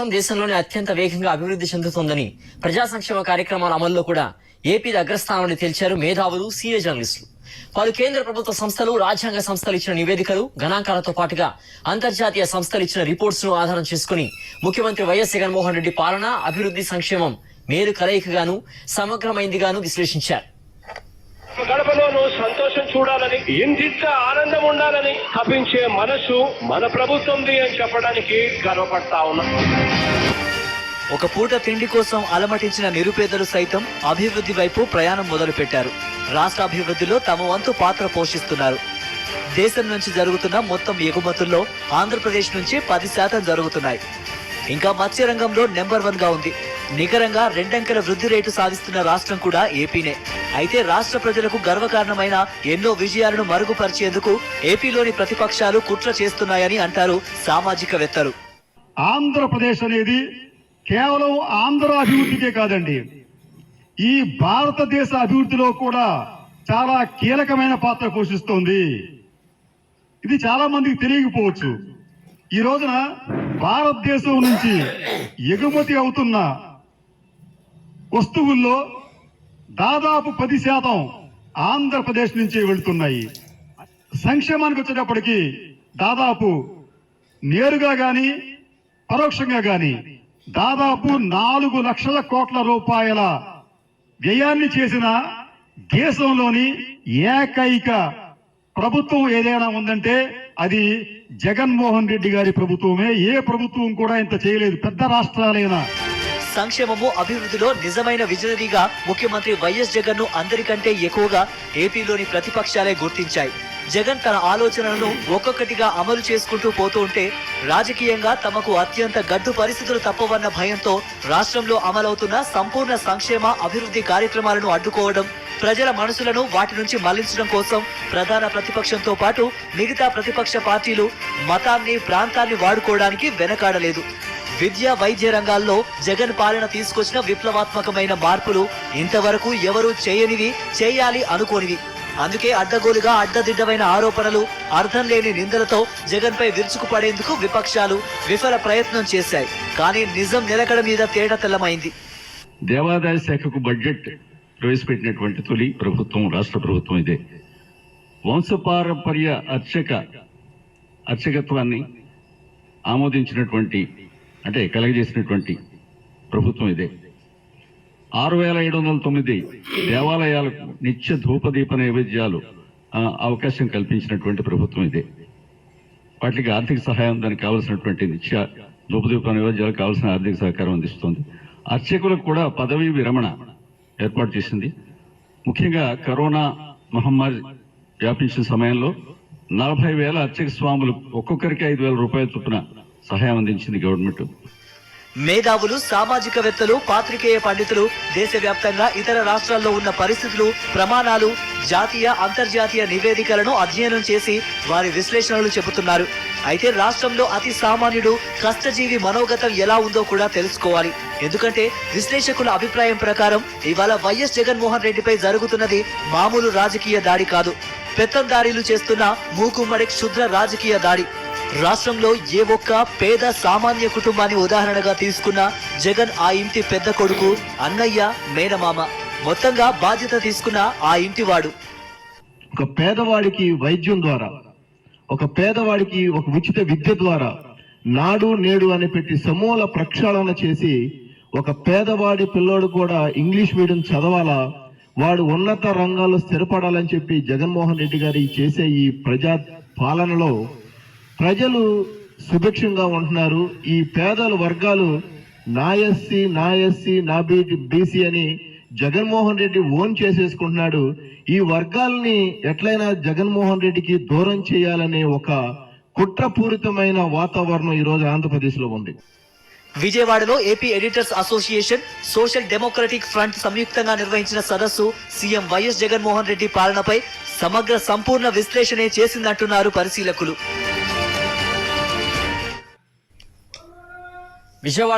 రాష్ట్రం దేశంలోనే అత్యంత వేగంగా అభివృద్ధి చెందుతోందని ప్రజా సంక్షేమ కార్యక్రమాల అమల్లో కూడా ఏపీ అగ్రస్థానాన్ని తేల్చారు మేధావులు సీనియర్ జర్నలిస్టులు. పలు కేంద్ర ప్రభుత్వ సంస్థలు రాజ్యాంగ సంస్థలు ఇచ్చిన నివేదికలు గణాంకాలతో పాటుగా అంతర్జాతీయ సంస్థలు ఇచ్చిన రిపోర్ట్స్ను ఆధారం చేసుకుని ముఖ్యమంత్రి వైఎస్ జగన్మోహన్ రెడ్డి పాలన అభివృద్ధి సంక్షేమం మేలు కలయికగాను సమగ్రమైందిగాను విశ్లేషించారు. చూడాలని ఇంటింట ఆనందం ఉండాలని తప్పించే మనసు మన ప్రభుత్వంది అని చెప్పడానికి గర్వపడతా ఉన్నాం. ఒక పూట తిండి కోసం అలమటించిన నిరుపేదలు సైతం అభివృద్ధి వైపు ప్రయాణం మొదలుపెట్టారు. రాష్ట్ర అభివృద్ధిలో తమ వంతు పాత్ర పోషిస్తున్నారు. దేశం నుంచి జరుగుతున్న మొత్తం ఎగుమతుల్లో ఆంధ్రప్రదేశ్ నుంచి పది శాతం జరుగుతున్నాయి. ఇంకా మత్స్య రంగంలో నెంబర్ వన్గా ఉంది. నికరంగా రెండంకెల వృద్ధి రేటు సాధిస్తున్న రాష్ట్రం కూడా ఏపీనే. అయితే రాష్ట్ర ప్రజలకు గర్వకారణమైన ఎన్నో విజయాలను మరుగుపరిచేందుకు ఏపీలోని ప్రతిపక్షాలు కుట్ర చేస్తున్నాయని అంటారు సామాజికవేత్తలు. ఆంధ్రప్రదేశ్ అనేది కేవలం ఆంధ్ర అభివృద్ధికే కాదండి. ఈ భారతదేశ అభివృద్ధిలో కూడా చాలా కీలకమైన పాత్ర పోషిస్తోంది. ఇది చాలా మందికి తెలియకపోవచ్చు. ఈ రోజున భారతదేశం నుంచి ఎగుమతి అవుతున్న వస్తువుల్లో దాదాపు పది శాతం ఆంధ్రప్రదేశ్ నుంచి వెళుతున్నాయి. సంక్షేమానికి వచ్చేటప్పటికి దాదాపు నేరుగా గాని పరోక్షంగా గాని దాదాపు నాలుగు లక్షల కోట్ల రూపాయల వ్యయాన్ని చేసిన దేశంలోని ఏకైక ప్రభుత్వం ఏదైనా ఉందంటే అది జగన్మోహన్ రెడ్డి గారి ప్రభుత్వమే. ఏ ప్రభుత్వం కూడా ఇంత చేయలేదు. పెద్ద రాష్ట్రాలైనా. సంక్షేమము అభివృద్ధిలో నిజమైన విజనరీగా ముఖ్యమంత్రి వైఎస్ జగన్ను అందరికంటే ఎక్కువగా ఏపీలోని ప్రతిపక్షాలే గుర్తించాయి. జగన్ తన ఆలోచనలను ఒక్కొక్కటిగా అమలు చేసుకుంటూ పోతూ ఉంటే రాజకీయంగా తమకు అత్యంత గడ్డు పరిస్థితులు తప్పవన్న భయంతో రాష్ట్రంలో అమలవుతున్న సంపూర్ణ సంక్షేమ అభివృద్ధి కార్యక్రమాలను అడ్డుకోవడం ప్రజల మనసులను వాటి నుంచి మళ్ళించడం కోసం ప్రధాన ప్రతిపక్షంతో పాటు మిగతా ప్రతిపక్ష పార్టీలు మతాన్ని ప్రాంతాన్ని వాడుకోవడానికి వెనకాడలేదు. విద్య వైద్య రంగాల్లో జగన్ పాలన తీసుకొచ్చిన విప్లవాత్మకమైన మార్పులు ఇంతవరకు ఎవరూ చేయనివి చేయాలి అనుకోనివి. అందుకే అడ్డగోలుగా అడ్డదిడ్డమైన ఆరోపణలు అర్థం లేని నిందలతో జగన్ పై విరుచుకుపడేందుకు విపక్షాలు విఫల ప్రయత్నం చేశాయి. కానీ నిజం నిలకడ మీద తేడా తెల్లమైంది. దేవాదాయ శాఖకు బడ్జెట్ ప్రవేశపెట్టినటువంటి తొలి ప్రభుత్వం రాష్ట్ర ప్రభుత్వం ఇదే. వంశపారంపర్య అర్చక అర్చకత్వాన్ని ఆమోదించినటువంటి అంటే కలగజేసినటువంటి ప్రభుత్వం ఇదే. ఆరు వేల ఏడు వందల తొమ్మిది దేవాలయాలకు నిత్య ధూపదీప నైవేద్యాలు అవకాశం కల్పించినటువంటి ప్రభుత్వం ఇదే. వాటికి ఆర్థిక సహాయం దానికి కావలసినటువంటి నిత్య ధూపదీప నైవేద్యాలకు కావాల్సిన ఆర్థిక సహకారం అందిస్తుంది. అర్చకులకు కూడా పదవీ విరమణ ఏర్పాటు చేసింది. ముఖ్యంగా కరోనా మహమ్మారి వ్యాపించిన సమయంలో నలభై వేల అర్చక స్వాములు ఒక్కొక్కరికి ఐదు వేల రూపాయల చొప్పున సహాయం అందించింది గవర్నమెంట్. మేధావులు సామాజికవేత్తలు పాత్రికేయ పండితులు దేశవ్యాప్తంగా ఇతర రాష్ట్రాల్లో ఉన్న పరిస్థితులు ప్రమాణాలు జాతీయ అంతర్జాతీయ నివేదికలను అధ్యయనం చేసి వారి విశ్లేషణలు చెబుతున్నారు. అయితే రాష్ట్రంలో అతి సామాన్యుడు కష్టజీవి మనోగతం ఎలా ఉందో కూడా తెలుసుకోవాలి. ఎందుకంటే విశ్లేషకుల అభిప్రాయం ప్రకారం ఇవాళ వైఎస్ జగన్మోహన్ రెడ్డిపై జరుగుతున్నది మామూలు రాజకీయ దాడి కాదు. పెత్తందారీలు చేస్తున్న మూకుమ్మడి క్షుద్ర రాజకీయ దాడి. రాష్ట్రంలో ఏ ఒక్క పేద సామాన్య కుటుంబాన్ని ఉదాహరణగా తీసుకున్న జగన్ ఆ ఇంటి పెద్ద కొడుకు అన్నయ్య మేనమామ. మొత్తంగా బాధ్యత తీసుకున్న ఆ ఇంటివాడు ఒక పేదవాడికి వైద్యం ద్వారా ఒక పేదవాడికి ఒక ఉచిత విద్య ద్వారా నాడు నేడు అని పెట్టి సమూల ప్రక్షాళన చేసి ఒక పేదవాడి పిల్లోడు కూడా ఇంగ్లీష్ మీడియం చదవాలా వాడు ఉన్నత రంగాల్లో స్థిరపడాలని చెప్పి జగన్మోహన్ రెడ్డి గారి చేసే ఈ ప్రజా పాలనలో ప్రజలు సుభిక్షంగా ఉంటున్నారు. ఈ పేదల వర్గాలు నా ఎస్సీ నా ఎస్సీ నా బీ- బీసీ అని జగన్మోహన్ రెడ్డి ఓన్ చేసేసుకుంటున్నాడు. ఈ వర్గాల్ని ఎట్లయినా జగన్మోహన్ రెడ్డికి దూరం చేయాలనే ఒక కుట్రపూరితమైన వాతావరణం ఈరోజు ఆంధ్రప్రదేశ్లో ఉంది. విజయవాడలో AP editors association social democratic front సంయుక్తంగా నిర్వహించిన సదస్సు సీఎం వైఎస్ జగన్మోహన్ రెడ్డి పాలనపై సమగ్ర సంపూర్ణ విశ్లేషణే చేసిందంటున్నారు పరిశీలకులు. విజయవాడ